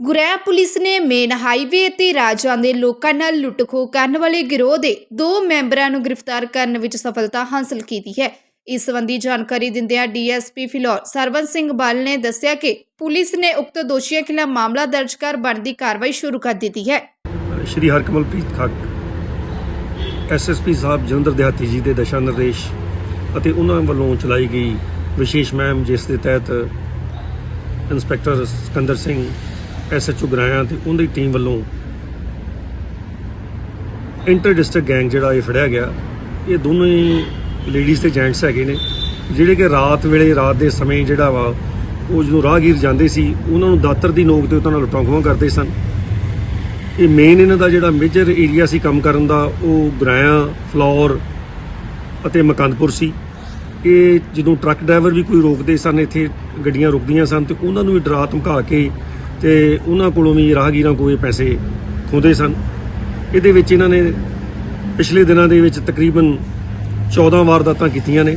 ਗੁਰੇਆ police ਨੇ main highway ਤੇ ਰਾਜਾਂ ਦੇ ਲੋਕਾਂ ਨਾਲ ਲੁੱਟਖੋ ਕਰਨ ਵਾਲੇ ਗਿਰੋਹ ਦੇ ਦੋ ਮੈਂਬਰਾਂ ਨੂੰ ਗ੍ਰਿਫਤਾਰ ਕਰਨ ਵਿੱਚ ਸਫਲਤਾ ਹਾਸਲ ਕੀਤੀ ਹੈ। ਇਸ ਸੰਬੰਧੀ ਜਾਣਕਾਰੀ ਦਿੰਦਿਆਂ ਡੀਐਸਪੀ ਫਿਲੌਰ ਸਰਵਨ ਸਿੰਘ ਬਲ ਨੇ ਦੱਸਿਆ ਕਿ ਪੁਲਿਸ ਨੇ ਉਕਤ ਦੋਸ਼ੀਆਂ ਖਿਲਾਫ ਮਾਮਲਾ ਦਰਜ ਕਰ ਬਣਦੀ ਕਾਰਵਾਈ ਸ਼ੁਰੂ ਕਰ ਦਿੱਤੀ ਹੈ। ਸ਼੍ਰੀ ਹਰਕਮਲਪ੍ਰੀਤ ਖੱਟ ਐਸਐਸਪੀ ਸਾਹਿਬ ਜਲੰਧਰ ਦਿਹਾਤੀ ਜੀ ਦੇ ਦਿਸ਼ਾ ਨਿਰਦੇਸ਼ ਅਤੇ ਉਹਨਾਂ ਵੱਲੋਂ ਚਲਾਈ ਗਈ ਵਿਸ਼ੇਸ਼ ਮੁਹਿੰਮ ਜਿਸ ਦੇ ਤਹਿਤ inspector Sikandar Singh S H O Guraya ਤੇ ਉਹਦੀ ਟੀਮ ਵੱਲੋਂ ਇੰਟਰ ਡਿਸਟ੍ਰਿਕਟ ਗੈਂਗ ਜਿਹੜਾ ਇਹ ਫੜਿਆ ਗਿਆ, ਇਹ ਦੋਨੋਂ ਹੀ ਲੇਡੀਜ਼ ਤੇ ਜੈਂਟਸ ਹੈਗੇ ਨੇ, ਜਿਹੜੇ ਕਿ ਰਾਤ ਵੇਲੇ, ਰਾਤ ਦੇ ਸਮੇਂ ਜਿਹੜਾ ਵਾ, ਉਹ ਜਦੋਂ ਰਾਹਗੀਰ ਜਾਂਦੇ ਸੀ, ਉਹਨਾਂ ਨੂੰ ਦਾਤਰ ਦੀ ਨੋਕ ਤੇ ਉਹਨਾਂ ਨਾਲ ਲੁੱਟਾਂ ਖੋਹਾਂ ਕਰਦੇ ਸਨ। ਇਹ ਮੇਨ ਇਹਨਾਂ ਦਾ ਜਿਹੜਾ ਮੇਜਰ ਏਰੀਆ ਸੀ ਕੰਮ ਕਰਨ ਦਾ, ਉਹ ਗਰਾਇਆ ਫਲੋਰ ਅਤੇ ਮਕੰਦਪੁਰ ਸੀ। ਇਹ ਜਦੋਂ ਟਰੱਕ ਡਰਾਈਵਰ ਵੀ ਕੋਈ ਰੋਕਦੇ ਸਨ, ਇੱਥੇ ਗੱਡੀਆਂ ਰੁਕਦੀਆਂ ਸਨ, ਤੇ ਉਹਨਾਂ ਨੂੰ ਵੀ ਡਰਾ ਧਮਕਾ ਕੇ ਤੇ ਉਹਨਾਂ ਕੋਲੋਂ ਵੀ ਰਾਹਗੀਰਾਂ ਕੋਲ ਇਹ ਪੈਸੇ ਖੋਦੇ ਸਨ। ਇਹਦੇ ਵਿੱਚ ਇਹਨਾਂ ਨੇ ਪਿਛਲੇ ਦਿਨਾਂ ਦੇ ਵਿੱਚ ਤਕਰੀਬਨ 14 ਵਾਰਦਾਤਾਂ ਕੀਤੀਆਂ ਨੇ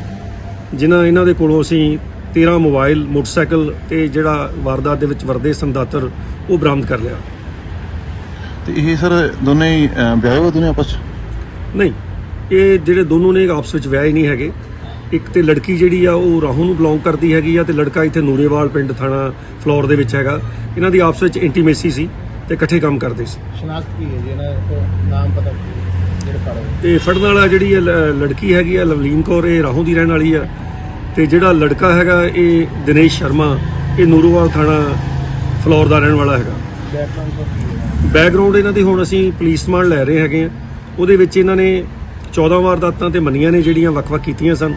ਜਿਨ੍ਹਾਂ ਇਹਨਾਂ ਦੇ ਕੋਲੋਂ ਅਸੀਂ 13 ਮੋਬਾਈਲ ਮੋਟਰਸਾਈਕਲ ਤੇ ਜਿਹੜਾ ਵਾਰਦਾਤ ਦੇ ਵਿੱਚ ਵਰਦੇ ਸਨ ਦਾਤਰ ਉਹ ਬਰਾਮਦ ਕਰ ਲਿਆ। ਤੇ ਇਹ ਸਰ ਦੋਨੇ ਹੀ ਵਿਆਹੇ ਹੋਏ ਦੋਨੇ ਆਪਸ 'ਚ? ਨਹੀਂ ਇਹ ਜਿਹੜੇ ਦੋਨੋਂ ਨੇ ਆਪਸ ਵਿੱਚ ਵਿਆਹੇ ਨਹੀਂ ਹੈਗੇ। ਇੱਕ ਤੇ ਲੜਕੀ ਜਿਹੜੀ ਆ ਉਹ ਰਾਹੋਂ ਨੂੰ ਬਿਲੋਂਗ ਕਰਦੀ ਹੈਗੀ ਆ ਤੇ ਲੜਕਾ ਇੱਥੇ ਨੂਰੇਵਾਲ ਪਿੰਡ ਥਾਣਾ ਫਲੋਰ ਦੇ ਵਿੱਚ ਹੈਗਾ। ਇਹਨਾਂ ਦੀ ਆਪਸ ਵਿੱਚ ਇੰਟੀਮੇਸੀ ਸੀ ਤੇ ਇਕੱਠੇ ਕੰਮ ਕਰਦੇ ਸੀ। ਸ਼ਨਾਖਤ ਕੀ ਹੈ ਜੀ? ਇਹਨਾਂ ਦਾ ਨਾਮ ਪਤਾ ਕੀ ਹੈ? ਜਿਹੜੇ ਫੜ ਹੋਏ ਤੇ ਫੜਨ ਵਾਲਾ ਜਿਹੜੀ ਲੜਕੀ ਹੈਗੀ ਆ ਲਵਲੀਨ ਕੌਰ ਇਹ ਰਾਹੋਂ ਦੀ ਰਹਿਣ ਵਾਲੀ ਆ। ਤੇ ਜਿਹੜਾ ਲੜਕਾ ਹੈਗਾ ਇਹ ਦਿਨੇਸ਼ ਸ਼ਰਮਾ ਇਹ ਨੂਰੋਵਾਲ ਥਾਣਾ ਫਲੋਰ ਦਾ ਰਹਿਣ ਵਾਲਾ ਹੈਗਾ। ਬੈਕਗ੍ਰਾਉਂਡ ਇਹਨਾਂ ਦੀ ਹੁਣ ਅਸੀਂ ਪੁਲਿਸ ਸਮਾਨ ਲੈ ਰਹੇ ਹੈਗੇ ਆ। ਉਹਦੇ ਵਿੱਚ ਇਹਨਾਂ ਨੇ 14 ਵਾਰਦਾਤਾਂ ਤੇ ਮੰਨੀਆਂ ਨੇ ਜਿਹੜੀਆਂ ਵੱਖ-ਵੱਖ ਕੀਤੀਆਂ ਸਨ।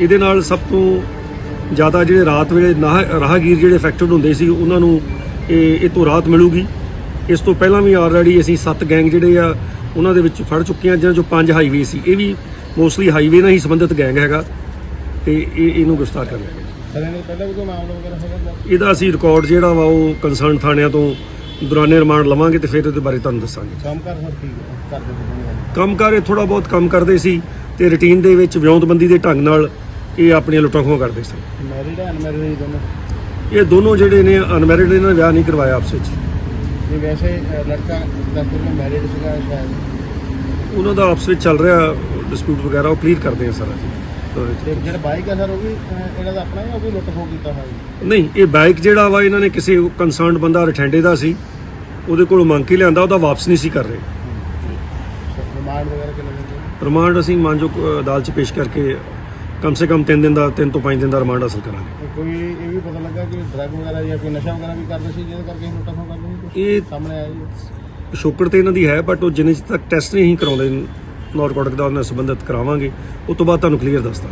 ਇਹਦੇ ਨਾਲ ਸਭ ਤੋਂ ਜ਼ਿਆਦਾ ਜਿਹੜੇ ਰਾਤ ਵੇਲੇ ਰਾਹਗੀਰ ਜਿਹੜੇ ਅਫੈਕਟਡ ਹੁੰਦੇ ਸੀ ਉਹਨਾਂ ਨੂੰ ਇਹ ਇਹ ਤੋਂ ਰਾਹਤ ਮਿਲੂਗੀ। ਇਸ ਤੋਂ ਪਹਿਲਾਂ ਵੀ ਆਲਰੇਡੀ ਅਸੀਂ ਸੱਤ ਗੈਂਗ ਜਿਹੜੇ ਆ ਉਹਨਾਂ ਦੇ ਵਿੱਚ ਫੜ ਚੁੱਕੇ ਹਾਂ ਜਿਹਨਾਂ ਚੋਂ ਪੰਜ ਹਾਈਵੇ ਸੀ। ਇਹ ਵੀ ਮੋਸਟਲੀ ਹਾਈਵੇ ਨਾਲ ਹੀ ਸੰਬੰਧਿਤ ਗੈਂਗ ਹੈਗਾ ਤੇ ਇਹ ਇਹਨੂੰ ਗ੍ਰਿਫਤਾਰ ਕਰ ਲਿਆ ਇਹਦਾ ਅਸੀਂ ਰਿਕਾਰਡ ਜਿਹੜਾ ਵਾ ਉਹ ਕੰਸਰਨ ਥਾਣਿਆਂ ਤੋਂ ਦੌਰਾਨੇ ਰਿਮਾਂਡ ਲਵਾਂਗੇ ਤੇ ਫਿਰ ਇਹਦੇ ਬਾਰੇ ਤੁਹਾਨੂੰ ਦੱਸਾਂਗੇ। ਕੰਮ ਕਰ ਸਰ ਕੀ ਕਰਦੇ ਕੰਮਕਾਰ ਇਹ ਥੋੜਾ ਬਹੁਤ ਕੰਮ ਕਰਦੇ ਸੀ ਤੇ ਰੁਟੀਨ ਦੇ ਵਿੱਚ ਵਿਉਂਤਬੰਦੀ ਦੇ ਢੰਗ ਨਾਲ ਇਹ ਆਪਣੀਆਂ ਲੁੱਟਾਂ ਖੋਹਾਂ ਕਰਦੇ ਸਨ ਮੈਰਿਡ ਹੈ ਅਨਮੈਰਿਡ ਹੈ ਦੋਨੋਂ? ਇਹ ਦੋਨੋਂ ਜਿਹੜੇ ਨੇ ਅਨਮੈਰਿਡ ਇਹਨਾਂ ਨੇ ਵਿਆਹ ਨਹੀਂ ਕਰਵਾਇਆ ਆਪਸ ਵਿੱਚ। ਇਹ ਵੈਸੇ ਲੜਕਾ ਦਸਤਰ ਮੈਂ ਮੈਰਿਡ ਸੀਗਾ ਸ਼ਾਇਦ। ਉਹਨਾਂ ਦਾ ਆਪਸ ਵਿੱਚ ਚੱਲ ਰਿਹਾ ਡਿਸਪਿਊਟ ਵਗੈਰਾ ਉਹ ਕਲੀਅਰ ਕਰਦੇ ਆ ਸਾਰਾ ਜੀ। ਤੇ ਜਿਹੜਾ ਬਾਈਕ ਹੈ ਸਰ ਉਹ ਵੀ ਇਹਨਾਂ ਦਾ ਆਪਣਾ ਜਾਂ ਉਹ ਵੀ ਲੁੱਟ ਖੋਹ ਕੀਤਾ ਹੋਇਆ ਨਹੀਂ ਇਹ ਬਾਈਕ ਜਿਹੜਾ ਵਾ ਇਹਨਾਂ ਨੇ ਕਿਸੇ ਕੰਸਰਨਡ ਬੰਦਾ ਰਠੈਂਡੇ ਦਾ ਸੀ ਉਹਦੇ ਕੋਲੋਂ ਮੰਗ ਕੇ ਲਿਆਂਦਾ ਉਹਦਾ ਵਾਪਸ ਨਹੀਂ ਸੀ ਕਰ ਰਹੇ। ਰਿਮਾਂਡ ਵਗੈਰਾ ਦਿਨ ਦੇ? ਰਿਮਾਂਡ ਅਸੀਂ ਮਾਨਜੋ ਅਦਾਲਤ 'ਚ ਪੇਸ਼ ਕਰਕੇ ਕਮ ਸੇ ਕਮ 3 ਦਿਨ ਦਾ 3 ਤੋਂ 5 ਦਿਨ ਦਾ ਰਿਮਾਂਡ ਹਾਸਲ ਕਰਾਂਗੇ। ਤੇ ਕੋਈ ਇਹ ਵੀ ਪਤਾ ਲੱਗਾ ਕਿ ਡਰੱਗ ਵਗੈਰਾ ਜਾਂ ਕੋਈ ਨਸ਼ਾ ਵਗੈਰਾ ਵੀ ਕਰਦੇ ਸੀ ਜਿਹਦੇ ਕਰਕੇ ਇਹ ਲੁੱਟਾਂ ਖੋਹ ਕਰਦੇ ਸੀ ਕੁਛ ਇਹ ਸਾਹਮਣੇ ਆਇਆ ਜੀ। ਪਿਛੋਕੜ ਤੇ ਇਹਨਾਂ ਦੀ ਹੈ ਬਟ ਉਹ ਜਿੰਨੇ ਚਿਰ ਤੱਕ ਟੈਸਟ ਨਹੀਂ ਅਸੀਂ ਕਰਾਉਂਦੇ ਨਾਰਕੋਟਿਕ ਦਾ ਉਹਨਾਂ ਨਾਲ ਸੰਬੰਧਿਤ ਕਰਾਵਾਂਗੇ। ਉਸ ਤੋਂ ਬਾਅਦ ਤੁਹਾਨੂੰ ਕਲੀਅਰ ਦੱਸਦਾ